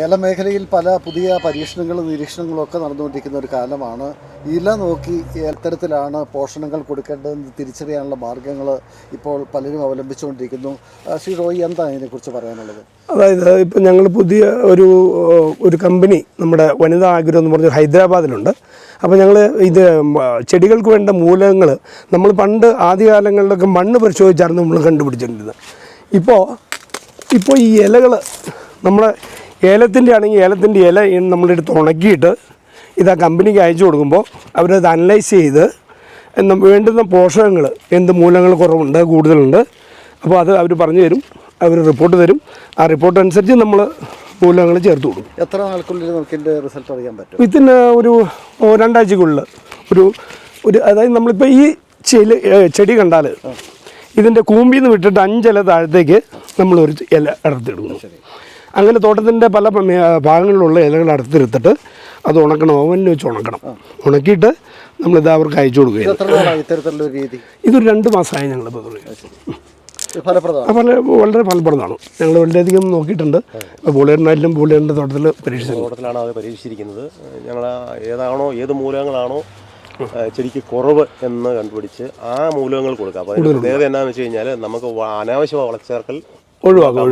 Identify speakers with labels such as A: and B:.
A: ഏലമേഖലയിൽ പല പുതിയ പരീക്ഷണങ്ങളും നിരീക്ഷണങ്ങളും ഒക്കെ നടന്നുകൊണ്ടിരിക്കുന്ന ഒരു കാലമാണ്. ഇല നോക്കി എത്തരത്തിലാണ് പോഷണങ്ങൾ കൊടുക്കേണ്ടതെന്ന് തിരിച്ചറിയാനുള്ള മാർഗങ്ങൾ ഇപ്പോൾ പലരും അവലംബിച്ചുകൊണ്ടിരിക്കുന്നു. ശ്രീ റോയി എന്താ ഇതിനെക്കുറിച്ച് പറയാനുള്ളത്?
B: അതായത് ഇപ്പം ഞങ്ങൾ പുതിയ ഒരു ഒരു കമ്പനി നമ്മുടെ വനിതാ ആഗ്രഹം എന്ന് പറഞ്ഞ ഹൈദരാബാദിലുണ്ട്. അപ്പോൾ ഞങ്ങൾ ഇത് ചെടികൾക്ക് വേണ്ട മൂലകങ്ങൾ നമ്മൾ പണ്ട് ആദ്യകാലങ്ങളിലൊക്കെ മണ്ണ് പരിശോധിച്ചായിരുന്നു നമ്മൾ കണ്ടുപിടിച്ചിരുന്നത്. ഇപ്പോൾ ഇപ്പോൾ ഈ ഇലകൾ നമ്മളെ ഏലത്തിന്റെ ആണെങ്കിൽ ഏലത്തിന്റെ ഇല നമ്മളെടുത്ത് ഉണക്കിയിട്ട് ഇത് ആ കമ്പനിക്ക് അയച്ചു കൊടുക്കുമ്പോൾ അവരത് അനലൈസ് ചെയ്ത് എന്നും വേണ്ടുന്ന പോഷകങ്ങൾ എന്ത് മൂലങ്ങൾ കുറവുണ്ട് കൂടുതലുണ്ട് അപ്പോൾ അത് അവർ പറഞ്ഞു തരും അവർ റിപ്പോർട്ട് തരും. ആ റിപ്പോർട്ട് അനുസരിച്ച് നമ്മൾ മൂലങ്ങൾ ചേർത്ത് കൊടുക്കും.
A: എത്ര നാൾക്കുള്ളിൽ നമുക്ക് ഇതിന്റെ റിസൾട്ട് അറിയാൻ പറ്റും?
B: ഇതിന് ഒരു രണ്ടാഴ്ചക്കുള്ളിൽ. ഒരു ഒരു അതായത് നമ്മളിപ്പോൾ ഈ ചെൽ ചെടി കണ്ടാൽ ഇതിന്റെ കൂമ്പിന്ന് നിന്ന് വിട്ടിട്ട് അഞ്ചില താഴത്തേക്ക് നമ്മളൊരു ഇല അടർത്തിടുന്നു അങ്ങനെ തോട്ടത്തിന്റെ പല ഭാഗങ്ങളിലുള്ള ഇലകൾ അടുത്തിരുത്തിട്ട് അത് ഉണക്കണം ഓവനിൽ വെച്ച് ഉണക്കണം. ഉണക്കിയിട്ട് നമ്മളിത് അവർക്ക് അയച്ചു
A: ഇത്
B: കൊടുക്കുകയാണ് ഇതൊരു രണ്ട് മാസമായി ഞങ്ങൾ
A: ഇത് ഫലപ്രദമാണ്.
B: വളരെ ഫലപ്രദമാണ്. ഞങ്ങൾ വളരെയധികം നോക്കിയിട്ടുണ്ട്. ബോളിയറിനായാലും ബോളിയറിന്റെ തോട്ടത്തിൽ പരീക്ഷിച്ചു
C: തോട്ടത്തിലാണ് അത് പരീക്ഷിച്ചിരിക്കുന്നത്. ഞങ്ങൾ ഏതാണോ ഏത് മൂലകങ്ങളാണോ ആ, ചെടിക്ക് കുറവ് എന്ന് കണ്ടുപിടിച്ച് ആ മൂലകങ്ങൾ കൊടുക്കുക അപ്പോൾ പ്രത്യേകത എന്താണെന്ന് വെച്ച് കഴിഞ്ഞാൽ നമുക്ക് അനാവശ്യമായ അനാവശ്യ വളച്ചേർക്കൽ
B: ഒഴിവാക്കും.